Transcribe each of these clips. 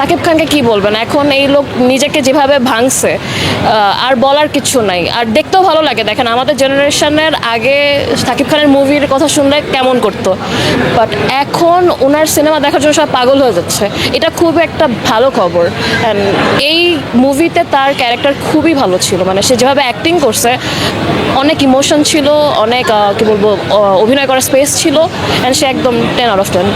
সাকিব খানকে কি বলবেন? এখন এই লোক নিজেকে যেভাবে ভাঙছে আর বলার কিছু নাই। আর দেখতেও ভালো লাগে। দেখেন, আমাদের জেনারেশনের আগে সাকিব খানের মুভির কথা শুনলে কেমন করতো? বাট এখন ওনার সিনেমা দেখার জন্য সব পাগল হয়ে যাচ্ছে। এটা খুব একটা ভালো খবর। এই মুভিতে তার ক্যারেক্টার খুবই ভালো ছিল। মানে সে যেভাবে অ্যাক্টিং করছে, অনেক ইমোশন ছিল, অনেক কি বলব অভিনয় করার স্পেস ছিল। অ্যান্ড সে একদম টেন আউট অফ টেন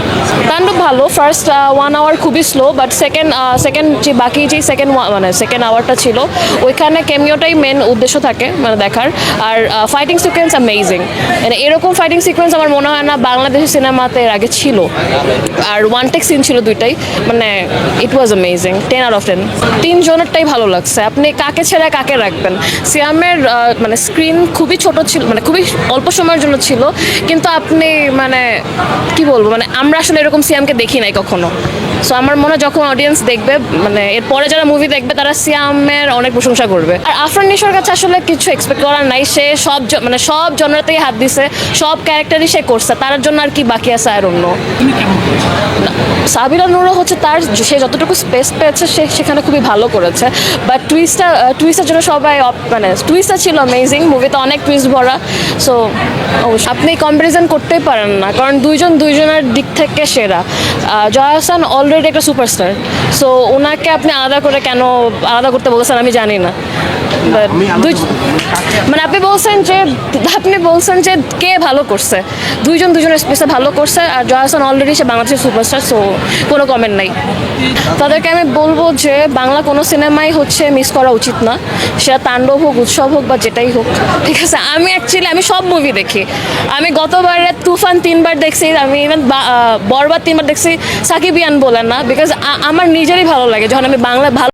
তাণ্ডব ভালো। ফার্স্ট ওয়ান আওয়ার খুবই slow but second second second যে বাকি যে সেকেন্ড মানে সেকেন্ড আওয়ারটা ছিল, ওইখানে ক্যামিওটাই মেন উদ্দেশ্য থাকে মানে দেখার। আর ফাইটিং সিকোয়েন্স অ্যামেজিং মানে এরকম ফাইটিং সিকোয়েন্স আমার মনে হয় না বাংলাদেশের সিনেমাতে এর আগে ছিল। আর ওয়ান টেক সিন ছিল দুইটাই। মানে it was amazing ten out of ten তিনজনেরটাই ভালো লাগছে। আপনি কাকে ছেড়ে কাকে রাখবেন? সিয়ামের মানে স্ক্রিন খুবই ছোট ছিল মানে খুবই অল্প সময়ের জন্য ছিল। কিন্তু আপনি মানে কি বলব? মানে আমরা আসলে এরকম সিয়ামকে দেখি নাই কখনো। সো আমার মনে হয় যখন অডিয়েন্স দেখবে মানে এরপরে যারা মুভি দেখবে, তারা সিয়ামের অনেক প্রশংসা করবে। আর আফরান নিশোর কাছে আসলে কিছু এক্সপেক্ট করার নাই, সে সব মানে সব জনরাতেই হাত দিছে, সব ক্যারেক্টারই সে করছে, তার জন্য আর কি বাকি আছে আর অন্য সাবিরা নুরও হচ্ছে তার সে যতটুকু স্পেস পেয়েছে সে সেখানে খুবই ভালো করেছে। বাট টুইস্টটা টুইস্টের জন্য সবাই মানে টুইস্টটা ছিল অ্যামেজিং মুভিতে অনেক টুইস্ট ভরা। সো অবশ্যই। আপনি কম্পারিজন করতেই পারেন না, কারণ দুইজন দুইজনের দিক থেকে সেরা। জয়া হাসান অলরেডি একটা সুপারস্টার সো ওনাকে আপনি আলাদা করে কেন আলাদা করতে বলেছেন আমি জানি না। মানে আপনি বলছেন যে আপনি বলছেন যে কে ভালো করছে? দুইজন দুজনের স্পেসে ভালো করছে আর জয়া হাসান অলরেডি সে বাংলাদেশের সুপারস্টার সো কোনো কমেন্ট নাই। তাদেরকে আমি বলব যে বাংলা কোনো সিনেমাই হচ্ছে মিস করা উচিত না। সেটা তাণ্ডব হোক উৎসব হোক বা যেটাই হোক ঠিক আছে? আমি অ্যাকচুয়ালি আমি সব মুভি দেখি। আমি গতবারে তুফান তিনবার দেখছি আমি ইভেন বরবাদ তিনবার দেখছি সাকিবিয়ান বলেন না বিকজ আমার নিজেরই ভালো লাগে। যখন আমি বাংলা ভালো